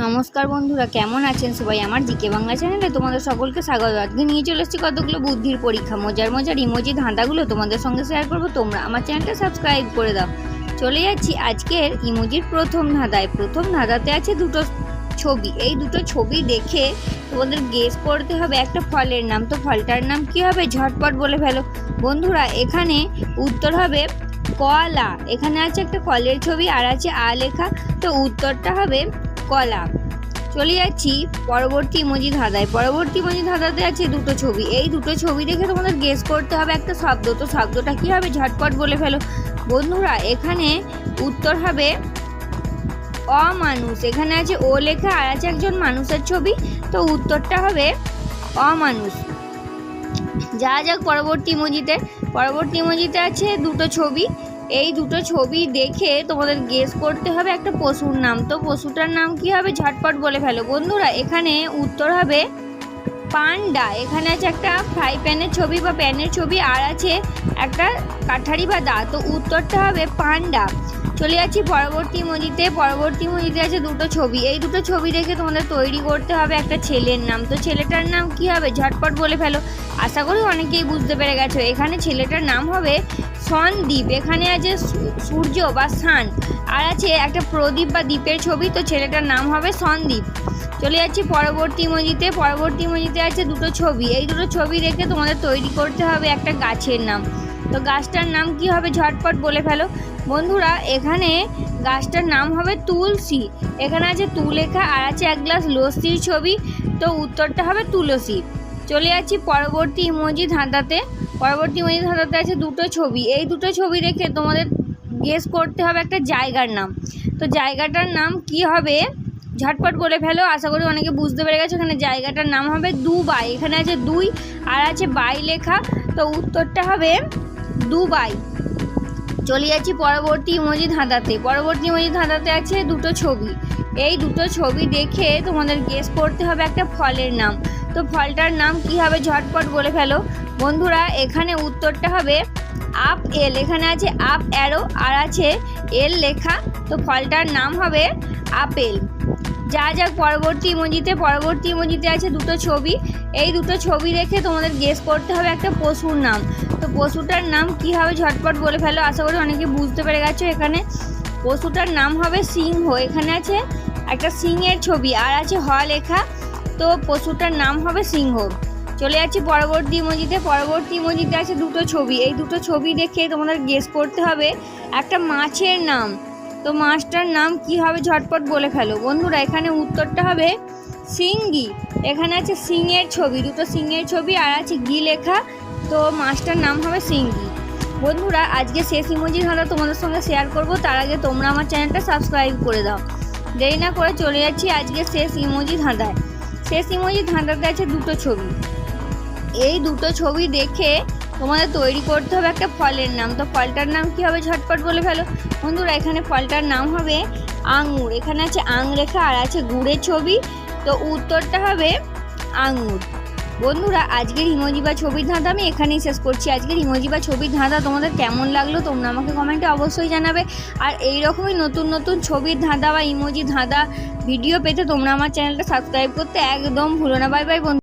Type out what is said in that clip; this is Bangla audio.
নমস্কার বন্ধুরা, কেমন আছেন সবাই? আমার জিকে বাংলা চ্যানেলে তোমাদের সকলকে স্বাগত। আজকে নিয়ে চলে এসেছি কতগুলো বুদ্ধির পরীক্ষা, মজার মজার ইমোজি ধাঁধাগুলো তোমাদের সঙ্গে শেয়ার করব। তোমরা আমার চ্যানেলটা সাবস্ক্রাইব করে দাও। চলে যাচ্ছি আজকের ইমোজির প্রথম ধাঁধায়। প্রথম ধাঁধাতে আছে দুটো ছবি। এই দুটো ছবি দেখে তোমাদের গেস করতে হবে একটা ফলের নাম। তো ফলটার নাম কি হবে? ঝটপট বলে ফেলো। বন্ধুরা, এখানে উত্তর হবে কলা। এখানে আছে একটা কলের ছবি আর আছে আ লেখা। তো উত্তরটা হবে কলা। চলে যাচ্ছি পরবর্তী ইমোজি ধাঁধায়। পরবর্তী ইমোজি ধাঁধাতে আছে দুটো ছবি। এই দুটো ছবি দেখে তোমাদের গেস করতে হবে একটা শব্দ। তো শব্দটা কি হবে? ঝটপট বলে ফেলো। বন্ধুরা, এখানে উত্তর হবে অমানুষ। এখানে আছে ও লেখা আর আছে একজন মানুষের ছবি। তো উত্তরটা হবে অমানুষ। যা যাক পরবর্তী ইমোজিতে। পরবর্তী ইমোজিতে আছে দুটো ছবি। এই দুটো ছবি দেখে তোমাদের গেস করতে হবে একটা পশুর নাম। তো পশুটার নাম কি হবে? ঝটপট বলে ফেলো। বন্ধুরা, এখানে উত্তর হবে পান্ডা। এখানে আছে একটা ফ্রাই প্যানের ছবি বা প্যানের ছবি, আর আছে একটা কাঠারি বা দা। তো উত্তরটা হবে পান্ডা। চলে যাচ্ছি পরবর্তী মজিতে। পরবর্তী মজিতে আছে দুটো ছবি। এই দুটো ছবি দেখে তোমাদের তৈরি করতে হবে একটা ছেলের নাম। তো ছেলেটার নাম কি হবে? ঝটপট বলে ফেলো। আশা করি অনেকেই বুঝতে পেরে গেছো। এখানে ছেলেটার নাম হবে সনদ্বীপ এখানে আছে সূর্য বা সান। আর আছে একটা প্রদীপ বা দ্বীপের ছবি, তো ছেলেটার নাম হবে সনদ্বীপ চলে যাচ্ছি পরবর্তী মজিতে পরবর্তী মজিতে আছে দুটো ছবি। এই দুটো ছবি দেখে তোমাদের তৈরি করতে হবে একটা গাছের নাম। তো গাছটার নাম কি হবে ঝটপট বলে ফেলো। বন্ধুরা, এখানে গাছটার নাম হবে তুলসী। এখানে আছে তুলেখা আর আছে এক গ্লাস লস্যির ছবি। তো উত্তরটা হবে তুলসী। চলে যাচ্ছি পরবর্তী ইমোজি ধাঁধাতে পরবর্তী ইমোজি ধাঁধাতে আছে দুটো ছবি। এই দুটো ছবি দেখে তোমাদের গেস করতে হবে একটা জায়গার নাম। তো জায়গাটার নাম কি হবে? ঝটপট বলে ফেলো, আশা করি অনেকে বুঝতে পেরে গেছে এখানে জায়গাটার নাম হবে দুবাই। এখানে আছে দুই আর আছে বাই লেখা। তো উত্তরটা হবে দুবাই। চলে যাচ্ছি পরবর্তী ইমোজি ধাঁধাতে পরবর্তী ইমোজি ধাঁধাতে আছে দুটো ছবি। এই দুটো ছবি দেখে তোমাদের গেস করতে হবে একটা ফলের নাম। তো ফলটার নাম কি হবে ঝটপট বলে ফেলো। বন্ধুরা, এখানে উত্তরটা হবে আপ এল। এখানে আছে আপ অ্যারো আর আছে এল লেখা। তো ফলটার নাম হবে আপেল যা যাক, পরবর্তী ইমোজিতে পরবর্তী ইমোজিতে আছে দুটো ছবি। এই দুটো ছবি দেখে তোমাদের গেস করতে হবে একটা পশুর নাম। তো পশুটার নাম কি হবে ঝটপট বলে ফেলো। আশা করি অনেকে বুঝতে পেরে গেছো এখানে। পশুটার নাম হবে সিংহ। এখানে আছে একটা সিংহের ছবি আর আছে হ লেখা। তো পশুটার নাম হবে সিংহ। চলে যাচ্ছি পরবর্তী ইমোজিতে। পরবর্তী ইমোজিতে আছে দুটো ছবি। এই দুটো ছবি দেখে তোমাদের গেস করতে হবে একটা মাছের নাম। তো মাছটার নাম কি হবে ঝটপট বলে ফেলো। বন্ধুরা, এখানে উত্তরটা হবে সিঙ্গি। এখানে আছে সিংয়ের ছবি, দুটো সিংয়ের ছবি আর আছে গি লেখা। তো মাছটার নাম হবে সিঙ্গি। বন্ধুরা, আজকে শেষ ইমোজি ধাঁধা তোমাদের সঙ্গে শেয়ার করব। তার আগে তোমরা আমার চ্যানেলটা সাবস্ক্রাইব করে দাও। দেরি না করে চলে যাচ্ছি আজকে শেষ ইমোজি ধাঁধায়। শেষ ইমোজি ধাঁধার আছে দুটো ছবি। এই দুটো ছবি দেখে তোমাদের তৈরি করতে হবে একটা ফলের নাম। তো ফলটার নাম কি হবে ঝটপট বলে ফেলো? বন্ধুরা, এখানে ফলটার নাম হবে আঙুর। এখানে আছে আং রেখা আর আছে গুড়ের ছবি। তো উত্তরটা হবে আঙুর। বন্ধুরা, আজকের ইমোজি বা ছবির ধাঁধা আমি এখানেই শেষ করছি। আজকের ইমোজি বা ছবির ধাঁধা তোমাদের কেমন লাগল তোমরা আমাকে কমেন্টে অবশ্যই জানাবে। আর এই রকমই নতুন নতুন ছবির ধাঁধা বা ইমোজি ধাঁধা ভিডিও পেতে তোমরা আমার চ্যানেলটা সাবস্ক্রাইব করতে একদম ভুলো না। বাই বাই বন্ধু।